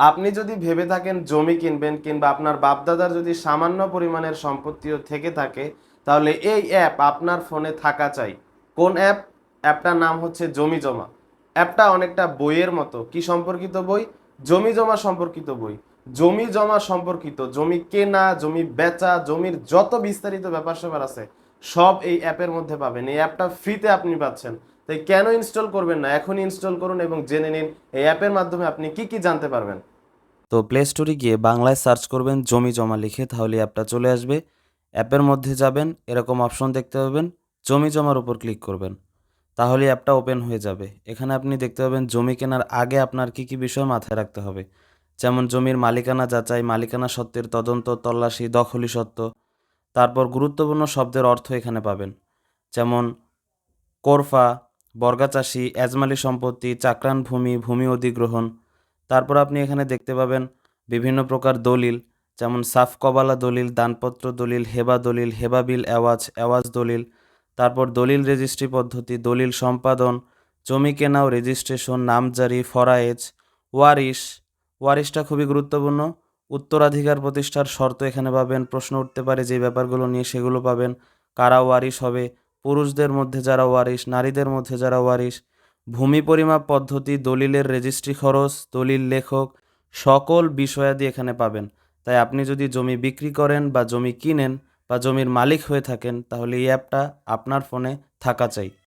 আপনি যদি ভেবে থাকেন জমি কিনবেন কিংবা আপনার বাপদাদার যদি সামান্য পরিমাণের সম্পত্তিও থেকে থাকে, তাহলে এই অ্যাপ আপনার ফোনে থাকা চাই। কোন অ্যাপ অ্যাপটার নাম হচ্ছে জমি জমা। অ্যাপটা অনেকটা বইয়ের মতো। কি সম্পর্কিত বই? জমি জমা সম্পর্কিত বই। জমি জমা সম্পর্কিত, জমি কেনা, জমি বেচা, জমির যত বিস্তারিত ব্যাপার স্যাপার আছে, সব এই অ্যাপের মধ্যে পাবেন। এই অ্যাপটা ফ্রিতে আপনি পাচ্ছেন। তাই কেন ইনস্টল করবেন না? এখনই ইনস্টল করুন এবং জেনে নিন এই অ্যাপের মাধ্যমে আপনি কি কি জানতে পারবেন। তো প্লে স্টোরে গিয়ে বাংলায় সার্চ করবেন জমি জমা লিখে তাহলে অ্যাপটা চলে আসবে। অ্যাপের মধ্যে যাবেন, এরকম অপশন দেখতে পাবেন, জমি জমার উপর ক্লিক করবেন। তাহলে অ্যাপটা ওপেন হয়ে যাবে। এখানে আপনি দেখতে পাবেন জমি কেনার আগে আপনার কি কি বিষয় মাথায় রাখতে হবে। যেমন জমির মালিকানা যাচাই, মালিকানা সত্ত্বের তদন্ত, তল্লাশি, দখলি সত্ত্ব তারপর গুরুত্বপূর্ণ শব্দের অর্থ এখানে পাবেন। যেমন, কোরফা বর্গাচাষী এজমালি সম্পত্তি, চাকরান ভূমি ভূমি অধিগ্রহণ। তারপর আপনি এখানে দেখতে পাবেন বিভিন্ন প্রকার দলিল, যেমন সাফ কবালা দলিল, দানপত্র দলিল, হেবা দলিল, হেবা বিল অ্যাওয়াজ এওয়াজ দলিল। তারপর দলিল রেজিস্ট্রি পদ্ধতি, দলিল সম্পাদন, জমি কেনা ও রেজিস্ট্রেশন নামজারি ফরায়েজ, ওয়ারিশ। ওয়ারিশটা খুবই গুরুত্বপূর্ণ। উত্তরাধিকার প্রতিষ্ঠার শর্ত এখানে পাবেন। প্রশ্ন উঠতে পারে যে ব্যাপারগুলো নিয়ে সেগুলো পাবেন। কারা ওয়ারিশ হবে? পুরুষদের মধ্যে যারা ওয়ারিশ, নারীদের মধ্যে যারা ওয়ারিশ, ভূমি পরিমাপ পদ্ধতি, দলিলের রেজিস্ট্রি খরচ, দলিল লেখক, সকল বিষয়াদি এখানে পাবেন। তাই আপনি যদি জমি বিক্রি করেন বা জমি কিনেন বা জমির মালিক হয়ে থাকেন, তাহলে এই অ্যাপটা আপনার ফোনে থাকা চাই।